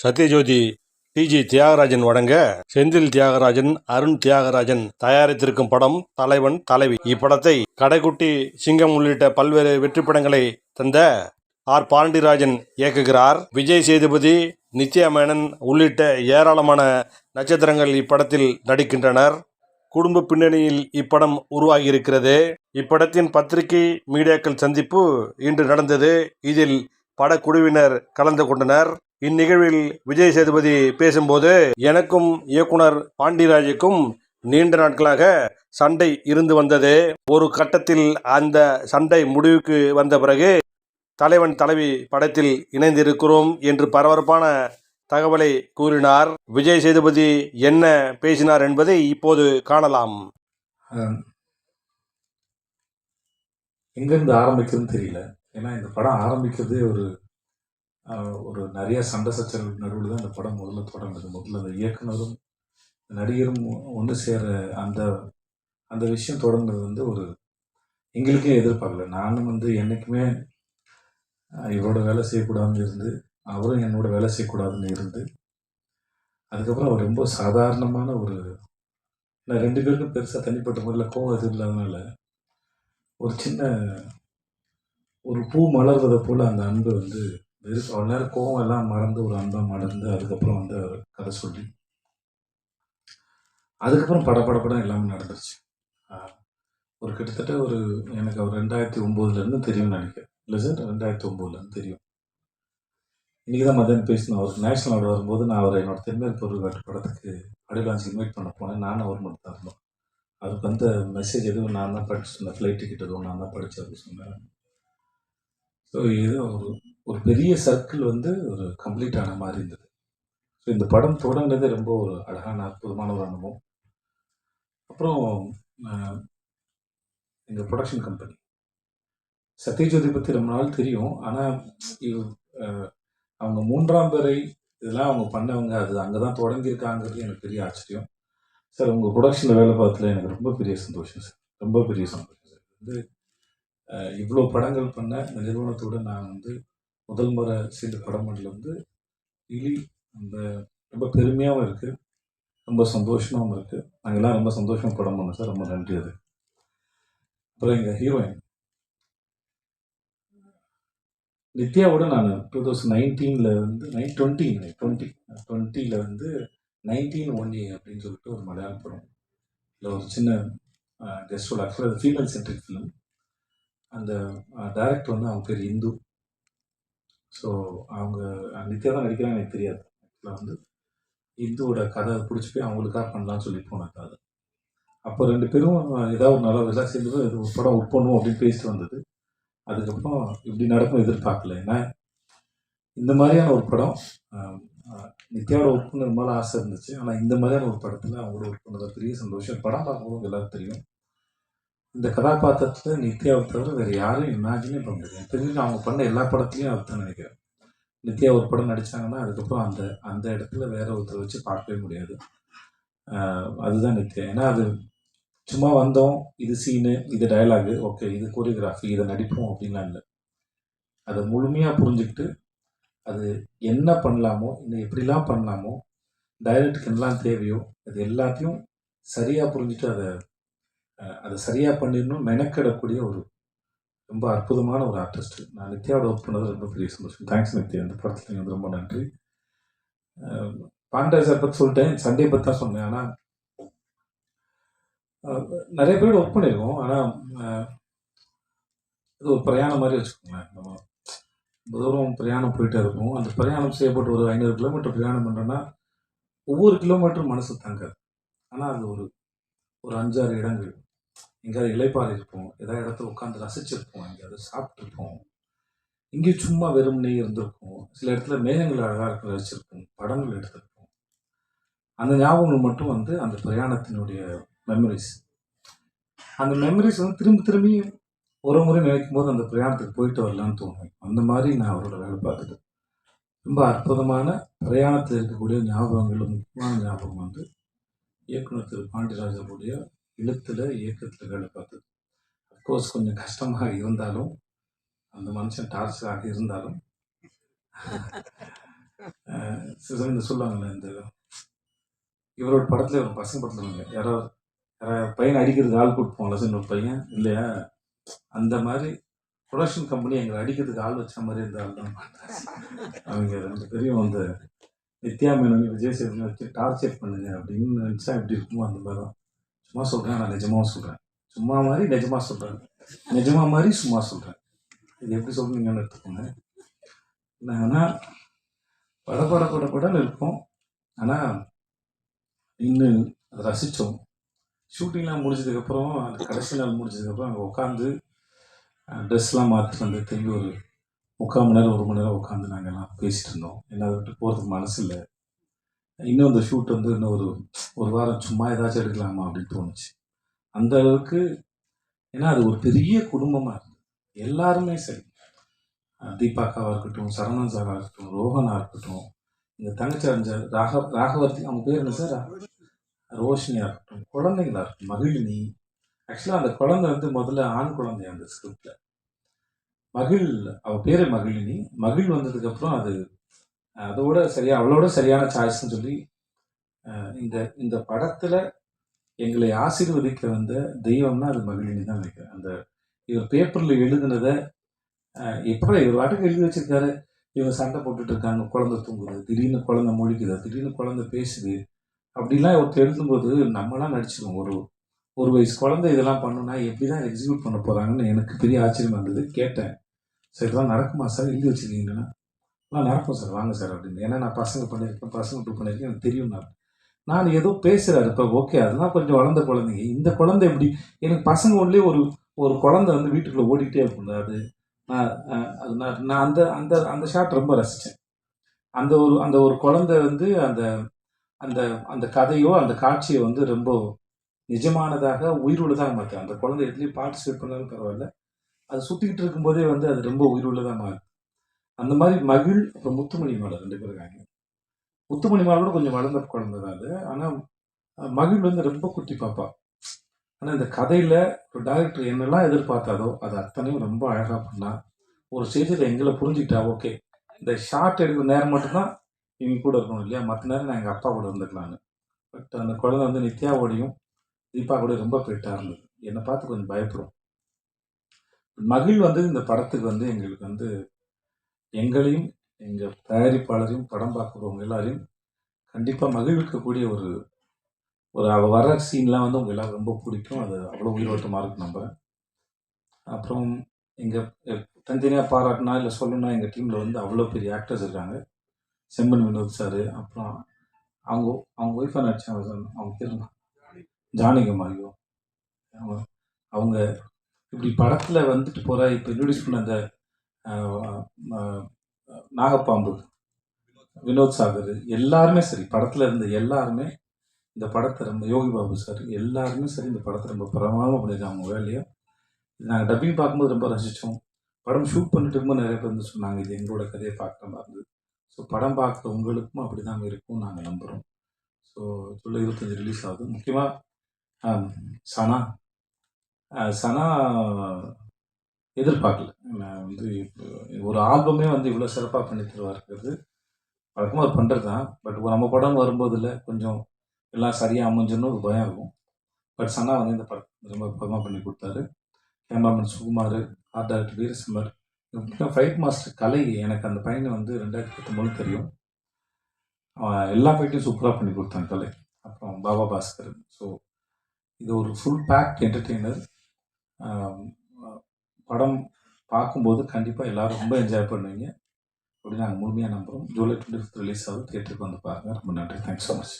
சத்யஜோதி டிஜி தியாகராஜன் வழங்க செந்தில் தியாகராஜன் அருண் தியாகராஜன் தயாரித்திருக்கும் படம் தலைவன் தலைவி. இப்படத்தை கடைக்குட்டி சிங்கம் உள்ளிட்ட பல்வேறு வெற்றி படங்களை தந்த ஆர். பாண்டிராஜன் இயக்குகிறார். விஜய் சேதுபதி நித்யா மேனன் உள்ளிட்ட ஏராளமான நட்சத்திரங்கள் இப்படத்தில் நடிக்கின்றனர். குடும்ப பின்னணியில் இப்படம் உருவாகியிருக்கிறது. இப்படத்தின் பத்திரிகை மீடியாக்கள் சந்திப்பு இன்று நடந்தது. இதில் படக்குழுவினர் கலந்து கொண்டனர். இந்நிகழ்வில் விஜய் சேதுபதி பேசும்போது எனக்கும் இயக்குனர் பாண்டிராஜுக்கும் நீண்ட நாட்களாக சண்டை இருந்து வந்தது. ஒரு கட்டத்தில் அந்த சண்டை முடிவுக்கு வந்த பிறகு தலைவன் தலைவி படத்தில் இணைந்திருக்கிறோம் என்று பரபரப்பான தகவலை கூறினார். விஜய் சேதுபதி என்ன பேசினார் என்பதை இப்போது காணலாம். ஆம். ஆரம்பிக்குதுன்னு தெரியல. ஏன்னா இந்த படம் ஆரம்பிக்கிறதே ஒரு ஒரு நிறைய சண்டை சச்சரவு நடுவில் தான் இந்த படம் முதல்ல தொடங்குது. முதல்ல அந்த இயக்குனரும் நடிகரும் ஒன்று சேர அந்த அந்த விஷயம் தொடங்குறது வந்து ஒரு எங்களுக்கே எதிர்பார்க்கல. நானும் வந்து என்றைக்குமே இவரோட வேலை செய்யக்கூடாதுன்னு இருந்து அவரும் என்னோட வேலை செய்யக்கூடாதுன்னு இருந்து அதுக்கப்புறம் அவர் ரொம்ப சாதாரணமான ஒரு நான் ரெண்டு பேருக்கும் பெருசாக தனிப்பட்ட முறையில் கோவம் எதுவும் இல்லாதனால ஒரு சின்ன ஒரு பூ மலர்வதை போல் அந்த அன்பு வந்து வெறும் கோவம் எல்லாம் மறந்து ஒரு அன்பை மலர்ந்து அதுக்கப்புறம் வந்து அவர் கதை சொல்லி அதுக்கப்புறம் படப்படப்படம் எல்லாமே நடந்துருச்சு. ஒரு கிட்டத்தட்ட ஒரு எனக்கு அவர் ரெண்டாயிரத்தி ஒம்போதுலேருந்து தெரியும்னு நினைக்கிறேன். இல்லை சார் ரெண்டாயிரத்தி ஒம்போதுலேருந்து தெரியும். இன்றைக்கி தான் மதியானம் பேசினோம். அவருக்கு நேஷனல் அவார்டு வரும்போது நான் அவர் என்னோட தென்மேற்கு பொருள் காட்டு படத்துக்கு ஆடியோ இன்வைட் பண்ண போனேன். நானும் அவர் மட்டும் தான் இருந்தோம். அவருக்கு வந்த மெசேஜ் எதுவும் நான் தான் படிச்சு சொன்னேன் ஃப்ளைட் டிக்கெட் எதுவும் நான் தான் படித்தேன் அப்படின்னு சொன்னேன். ஸோ இது ஒரு ஒரு பெரிய சர்க்கிள் வந்து ஒரு கம்ப்ளீட் ஆன மாதிரி இருந்தது. ஸோ இந்த படம் தொடங்கினதே ரொம்ப ஒரு அழகான அற்புதமான ஒரு அனுபவம். அப்புறம் எங்கள் ப்ரொடக்ஷன் கம்பெனி சத்யஜோதி பற்றி ரொம்ப நாள் தெரியும். ஆனால் அவங்க மூன்றாம் பேரை இதெல்லாம் அவங்க பண்ணவங்க அது அங்கே தான் தொடங்கியிருக்காங்கிறது எனக்கு பெரிய ஆச்சரியம். சார் உங்கள் ப்ரொடக்ஷனில் வேலை பார்த்ததுல எனக்கு ரொம்ப பெரிய சந்தோஷம் சார் ரொம்ப பெரிய சந்தோஷம் சார் வந்து இவ்வளோ படங்கள் பண்ண இந்த நிறுவனத்தோட நான் வந்து முதல் முறை செய்த படம் பண்ணல வந்து இலி அந்த ரொம்ப பெருமையாகவும் இருக்குது ரொம்ப சந்தோஷமாகவும் இருக்குது நாங்கள் எல்லாம் ரொம்ப சந்தோஷமாக படம் பண்ணோம் சார். ரொம்ப நன்றி அது. அப்புறம் எங்கள் ஹீரோயின்? நித்யாவோட நான் டூ தௌசண்ட் நைன்டீனில் வந்து நைன் டுவெண்ட்டி டுவெண்ட்டி. டுவெண்ட்டியில் வந்து நைன்டீன் ஒன் ஏ அப்படின்னு சொல்லிட்டு ஒரு மலையாள படம். இல்லை ஒரு சின்ன கெஸ்டோட ஆக்சுவலாக அது ஃபீமேல் சென்ட்ரிக் ஃபிலிம் அந்த டைரக்டர் வந்து அவங்க பேர் இந்து. ஸோ அவங்க நித்யா தான் நடிக்கிறாங்க எனக்கு தெரியாது. ஆக்சுவலாக வந்து இந்துவோட கதை பிடிச்சி போய் அவங்களுக்காக பண்ணலாம்னு சொல்லி போன கதை அப்போ ரெண்டு பேரும் ஏதாவது ஒரு நல்ல வேலை சேர்ந்து இது ஒரு படம் ஒர்க் பண்ணுவோம் அப்படின்னு பேசிட்டு வந்தது. அதுக்கப்புறம் இப்படி நடக்கும் எதிர்பார்க்கல. ஏன்னா இந்த மாதிரியான ஒரு படம் நித்யாவோட ஒர்க் பண்ண மேலே ஆசை இருந்துச்சு. ஆனால் இந்த மாதிரியான ஒரு படத்தில் அவங்களோட ஒர்க் பண்ணது பெரிய சந்தோஷம். படம் பார்க்கும்போது எல்லாரும் தெரியும். இந்த கதாபாத்திரத்தில் நித்யாவை தவிர வேறு யாரும் இமேஜினே பண்ண முடியாது. தெரிஞ்சு அவங்க பண்ண எல்லா படத்துலையும் அதுதான் நினைக்கிறேன். நித்யா ஒரு படம் நடித்தாங்கன்னா அதுக்கப்புறம் அந்த அந்த இடத்துல வேற ஒருத்தரை வச்சு பார்க்கவே முடியாது. அதுதான் நித்யா. ஏன்னா அது சும்மா வந்தோம் இது சீனு இது டயலாகு ஓகே இது கோரியோகிராஃபி இதை நடிப்போம் அப்படின்லாம் இல்லை. அதை முழுமையாக புரிஞ்சுக்கிட்டு அது என்ன பண்ணலாமோ இன்னும் எப்படிலாம் பண்ணலாமோ டைரக்டுக்கு என்னலாம் தேவையோ அது எல்லாத்தையும் சரியாக புரிஞ்சுட்டு அதை அதை சரியாக பண்ணிடணும் மெனக்கிடக்கூடிய ஒரு ரொம்ப அற்புதமான ஒரு ஆர்டிஸ்ட். நான் நித்யாவோட ஒர்க் பண்ணது ரொம்ப பெரிய சந்தோஷம். தேங்க்ஸ் நித்யா. இந்த படத்தில் வந்து ரொம்ப நன்றி. அஹ், பற்றி சொல்லிட்டேன். சண்டே பற்றி தான் சொன்னேன். ஆனால் நிறைய பேரோட ஒர்க் பண்ணியிருக்கோம். ஆனால் இது ஒரு பிரயாணம் மாதிரி வச்சுக்கோங்களேன். நம்ம ரொம்ப தூரம் பிரயாணம் போயிட்டே இருக்கும். அந்த பிரயாணம் செய்யப்பட்டு ஒரு ஐநூறு கிலோமீட்டர் பிரயாணம் பண்ணுறோன்னா ஒவ்வொரு கிலோமீட்டரும் மனசு தங்காது. ஆனால் அது ஒரு ஒரு அஞ்சாறு இடங்கள். எங்கேயாவது இலைப்பாறை இருப்போம் ஏதாவது இடத்துல உட்காந்து ரசிச்சிருப்போம். எங்கேயாவது சாப்பிட்ருப்போம் இங்கேயும் சும்மா வெறும்னே இருந்திருக்கும். சில இடத்துல மேகங்கள் அழகாக இருக்க ரசிச்சிருப்போம். படங்கள் எடுத்திருப்போம். அந்த ஞாபகங்கள் மட்டும் வந்து அந்த பிரயாணத்தினுடைய மெமரிஸ் அந்த மெமரிஸ் வந்து திரும்பி திரும்பி ஒரு முறை நினைக்கும் போது அந்த பிரயாணத்துக்கு போயிட்டு வரலான்னு தோணும் அந்த மாதிரி நான் அவரோட வேலை பார்த்துட்டு ரொம்ப அற்புதமான பிரயாணத்தில் இருக்கக்கூடிய ஞாபகங்கள் முக்கியமான ஞாபகம் வந்து இயக்குனர் திரு பாண்டியராஜனுடைய எழுத்தில் இயக்கத்தில் வேலை பார்த்தது. அஃப்கோர்ஸ் கொஞ்சம் கஷ்டமாக இருந்தாலும் அந்த மனுஷன் டார்ச்சராக இருந்தாலும் சில சொல்லுவாங்கல்ல இந்த இவரோட படத்துல ஒரு பசங்க படத்துல யாராவது பையன் அடிக்கிறதுக்கு ஆள் கூட்டுப்போங்களா சார் இன்னொரு பையன் இல்லையா? அந்த மாதிரி ப்ரொடக்ஷன் கம்பெனி எங்களை அடிக்கிறதுக்கு ஆள் வச்ச மாதிரி இருந்த ஆள் தான் அவங்க ரெண்டு பேரையும் அந்த நித்யா மேனன் விஜய் சேதுபதி வச்சு டார்ச்சர் பண்ணுங்க அப்படின்னு நினச்சா எப்படி இருக்குமோ அந்த மாதிரி தான். சும்மா சொல்கிறேன் நான் நிஜமாக சொல்கிறேன் சும்மா மாதிரி நிஜமாக சொல்கிறேன் நிஜமாக மாதிரி சும்மா சொல்கிறேன் இது எப்படி சொல்கிறீங்கன்னு எடுத்துக்கோங்க. ஆனால் பட பட பட படன்னு இருக்கும். ஆனால் இன்னும் அதை ரசித்தோம். ஷூட்டிங்லாம் முடிஞ்சதுக்கப்புறம் அந்த கடைசி நாள் முடிஞ்சதுக்கப்புறம் அங்கே உட்காந்து ட்ரெஸ்லாம் மாற்றிட்டு வந்து திரும்பி ஒரு முக்கால் மணி நேரம் ஒரு மணி நேரம் உட்காந்து நாங்கள் எல்லாம் பேசிகிட்டு இருந்தோம். என்ன அதை விட்டு போகிறதுக்கு மனசு இல்லை. இன்னும் அந்த ஷூட் வந்து இன்னும் ஒரு ஒரு வாரம் சும்மா ஏதாச்சும் எடுக்கலாமா அப்படின்னு தோணுச்சு. அந்த அளவுக்கு ஏன்னா அது ஒரு பெரிய குடும்பமாக இருந்தது. எல்லாருமே சரி. தீபாக்காவாக இருக்கட்டும் சரவணன் சாராக இருக்கட்டும் ரோஹனாக இருக்கட்டும் இந்த தங்கச்சி அறிஞ்ச ராக ராகவர்த்தி அவங்க பேர் என்ன சார்? ரோஷினியாக இருக்கட்டும் குழந்தைங்களா இருக்கட்டும் மகிழினி. ஆக்சுவலாக அந்த குழந்தை வந்து முதல்ல ஆண் குழந்தை அந்த ஸ்கிரிப்டில் மகிழ் அவள் பேர் மகிழினி. மகிழ் வந்ததுக்கப்புறம் அது அதோட சரியா அவளோட சரியான சாய்ஸ்ன்னு சொல்லி இந்த இந்த படத்தில் எங்களை ஆசீர்வதிக்க வந்த தெய்வம்னா அது மகிழினி தான் நினைக்கிறேன். அந்த இவர் பேப்பரில் எழுதுனதை அஹ் எப்படி இவர் வாட்டுக்கு எழுதி வச்சிருக்காரு? இவங்க சண்டை போட்டுட்டு இருக்காங்க குழந்தை தூங்குது திடீர்னு குழந்தை முழிக்குது திடீர்னு குழந்தை பேசுது. அப்படிலாம் ஒருத்தர் எழுதும்போது நம்மளாம் நடிச்சிருவோம். ஒரு ஒரு வயசு குழந்தை இதெல்லாம் பண்ணுனா எப்படி தான் எக்ஸிக்யூட் பண்ண போகிறாங்கன்னு எனக்கு பெரிய ஆச்சரியமா இருந்தது. கேட்டேன். சரி இதெல்லாம் நடக்குமா சார்? எழுதி வச்சிருக்கீங்கன்னா நான் நடக்கும் சார். வாங்க சார் அப்படின்னு. ஏன்னா நான் பசங்க பண்ணியிருக்கேன் பசங்க இப்படி பண்ணியிருக்கேன் எனக்கு தெரியும் நான். நான் ஏதோ பேசுகிறாரு இப்போ ஓகே அதெல்லாம் கொஞ்சம் வளர்ந்த குழந்தைங்க. இந்த குழந்தை எப்படி? எனக்கு பசங்க ஒன்லயே ஒரு ஒரு குழந்தை வந்து வீட்டுக்குள்ளே ஓடிட்டே இருக்கும் அது நான் அது நான் நான் அந்த அந்த அந்த ஷாட் ரொம்ப ரசித்தேன் அந்த ஒரு அந்த ஒரு குழந்தை வந்து அந்த அந்த அந்த கதையோ அந்த காட்சியை வந்து ரொம்ப நிஜமானதாக உயிருள்ளதாக மாற்று அந்த குழந்தை எதுலேயும் பார்ட்டிசிபேட் பண்ணாலும் பரவாயில்ல. அது சுற்றிக்கிட்டு இருக்கும்போதே வந்து அது ரொம்ப உயிருள்ளதாக மாறும் அந்த மாதிரி மகிழ் அப்புறம் முத்துமணி மாலை ரெண்டு பேர் இருக்காங்க. முத்துமணி மாலை கூட கொஞ்சம் வளர்ந்த குழந்தை தான் அது. ஆனால் மகிழ் வந்து ரொம்ப குட்டி பாப்பா. ஆனால் இந்த கதையில் ஒரு டேரக்டர் என்னெல்லாம் எதிர்பார்த்தாதோ அது அத்தனையும் ரொம்ப அழகாக பண்ணா. ஒரு ஸ்டேஜில் எங்களை புரிஞ்சுக்கிட்டா ஓகே. இந்த ஷார்ட் எடுக்கிற நேரம் மட்டும்தான் இவங்க கூட இருக்கணும் இல்லையா? மற்ற நேரம் நான் எங்கள் அப்பா கூட இருந்துக்கலான்னு பட் அந்த குழந்தை வந்து நித்யாவோடையும் தீபா கூட ரொம்ப பெட்டாக இருந்தது. என்னை பார்த்து கொஞ்சம் பயப்படும் மகிழ் வந்து இந்த படத்துக்கு வந்து எங்களுக்கு வந்து எங்களையும் எங்கள் தயாரிப்பாளரையும் படம் பார்க்குறவங்க எல்லாரையும் கண்டிப்பாக மகிழ்விக்கக்கூடிய ஒரு ஒரு அவள் வர சீன்லாம் வந்து உங்க எல்லாரும் ரொம்ப பிடிக்கும். அது அவ்வளோ உயிரோட்டமாக இருக்கு நம்ம. அப்புறம் எங்கள் தனித்தனியாக பாராட்டினா இல்லை சொல்லணும்னா எங்கள் டீமில் வந்து அவ்வளோ பெரிய ஆக்டர்ஸ் இருக்காங்க. செம்பன் வினோத் சார் அப்புறம் அவங்க அவங்க ஒய்ஃபாக நடிச்சாங்க சார் அவங்க பேர் என்ன? அவங்க அவங்க இப்படி படத்தில் வந்துட்டு போகிற இப்போ இன்ட்ரடியூஸ் பண்ண அந்த நாகப்பாம்பு வினோத் சாகர் எல்லாருமே சரி. படத்தில் இருந்த எல்லாருமே இந்த படத்தை ரொம்ப யோகி பாபு சார் எல்லாருமே சரி இந்த படத்தை ரொம்ப பிரமாதமாக பண்ணியிருக்காங்க அவங்க வேலையை. நாங்கள் டப்பிங் பார்க்கும்போது ரொம்ப ரசித்தோம் படம் ஷூட் பண்ணிட்டு இருக்கும்போது நிறைய பேர் வந்து சொன்னாங்க இது எங்களோட கதையை பார்க்குற மாதிரி இருந்தது. ஸோ படம் பார்க்குற உங்களுக்கும் அப்படி தான் இருக்கும் நாங்கள் நம்புகிறோம் ஸோ ஜூலை இருபத்தஞ்சி ரிலீஸ் ஆகுது. முக்கியமாக சனா. சனா எதிர்பார்க்கல. நான் வந்து இப்போ ஒரு ஆல்பமே வந்து இவ்வளோ சிறப்பாக பண்ணி தருவாருங்கிறது வழக்கமாக அவர் பண்ணுறது தான் பட் நம்ம படம் வரும்போதில் கொஞ்சம் எல்லாம் சரியாக அமைஞ்சுன்னு ஒரு பயம் இருக்கும். பட் சனா வந்து இந்த படம் ரொம்ப பதமாக பண்ணி கொடுத்தாரு. Cameraman Sukumar art director Veerasimmar முக்கியம் ஃபைட் மாஸ்டர் கலை எனக்கு அந்த பையனை வந்து ரெண்டாயிரத்தி பத்தொம்போது தெரியும். அவன் எல்லா ஃபைட்டையும் சூப்பராக பண்ணி கொடுத்தான் கலை. அப்புறம் பாபா பாஸ்கர். ஸோ இது ஒரு ஃபுல் பேக் என்டர்டெய்னர் படம் பார்க்கும்போது கண்டிப்பாக எல்லாரும் ரொம்ப என்ஜாய் பண்ணுவீங்க. அப்படின்னு நாங்கள் முழுமையாக நம்புகிறோம் ஜூலை டுவெண்ட்டி ஃபிஃப்த் ரிலீஸ் ஆகுது தியேட்டருக்கு வந்து பாருங்கள் ரொம்ப நன்றி. Thanks so much